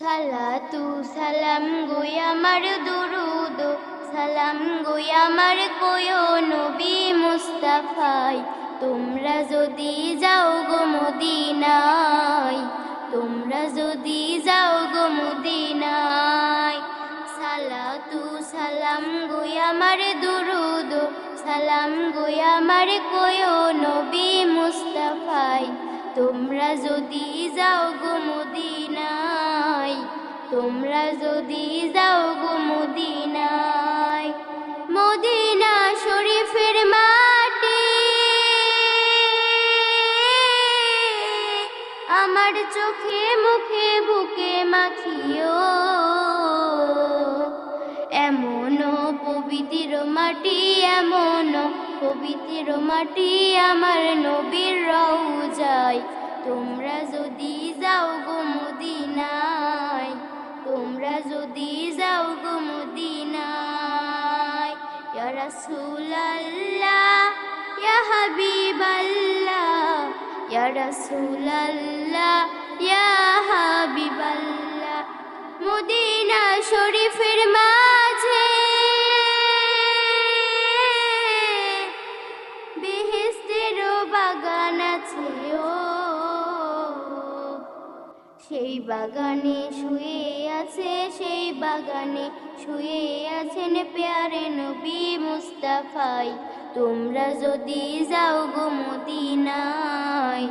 সালাতু সালাম গই দুরুদ, সালাম গই আমার কোয়ো নবী মুস্তাফাই। তোমরা যদি যাও গো মদিনায়, তোমরা যদি যাও গো মদিনায়। সালাতু সালাম গই দুরুদ, সালাম গই আমার কোয়ো নবী মুস্তাফাই। তোমরা যদি যাও গো মদিনায়, তোমরা যদি যাও গো মদিনা শরীফের মাটি। আমার চোখে মুখে বুকে মাখিও। এমন পবিত্র মাটি এমন পবিত্র মাটি আমার নবীর রও যায় তোমরা যদি যাও গো মদিনায়, তোমরা যদি যাও গো মদিনায়, ইয়া রাসূলুল্লাহ, ইয়া হাবিবাল্লাহ, ইয়া রাসূলুল্লাহ, ইয়া হাবিবাল্লাহ। মদিনা শরীফের সেই বাগানে শুয়ে আছে, সেই বাগানে শুয়ে আছেন পেয়ারে নবী মুস্তাফাই। তোমরা যদি যাও গো মদিনায়,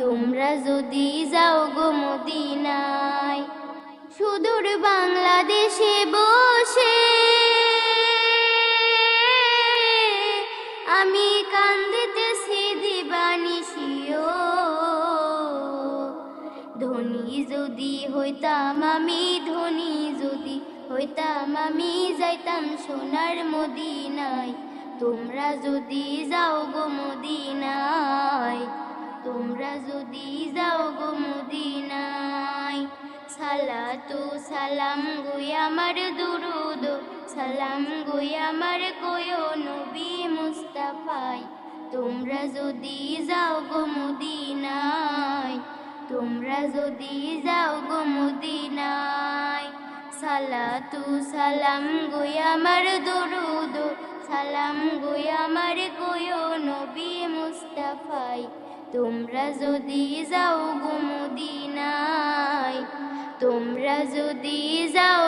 তোমরা যদি যাও গো মদিনায়। সুদূর বাংলাদেশে বসে আমি কান্দিতেছি ধনী যদি হইতাম, আমি ধনী যদি হইতাম, আমি যাইতাম সোনার মদিনায়। তোমরা যদি যাও গো মদিনায়, তোমরা যদি যাও গো মদিনায়। সালাতু সালাম গুই আমার দুরুদ, সালাম গুই আমার কোয়ো নবী মুস্তাফাই। তোমরা যদি যাও গো মদিনায় তোমরা যদি যাও গো মদিনায়, সালাতু সালাম গই আমার দুরুদ, সালাম গই আমার কোয়ো নবী মুস্তাফাই। তোমরা যদি যাও গো তোমরা যদি যাও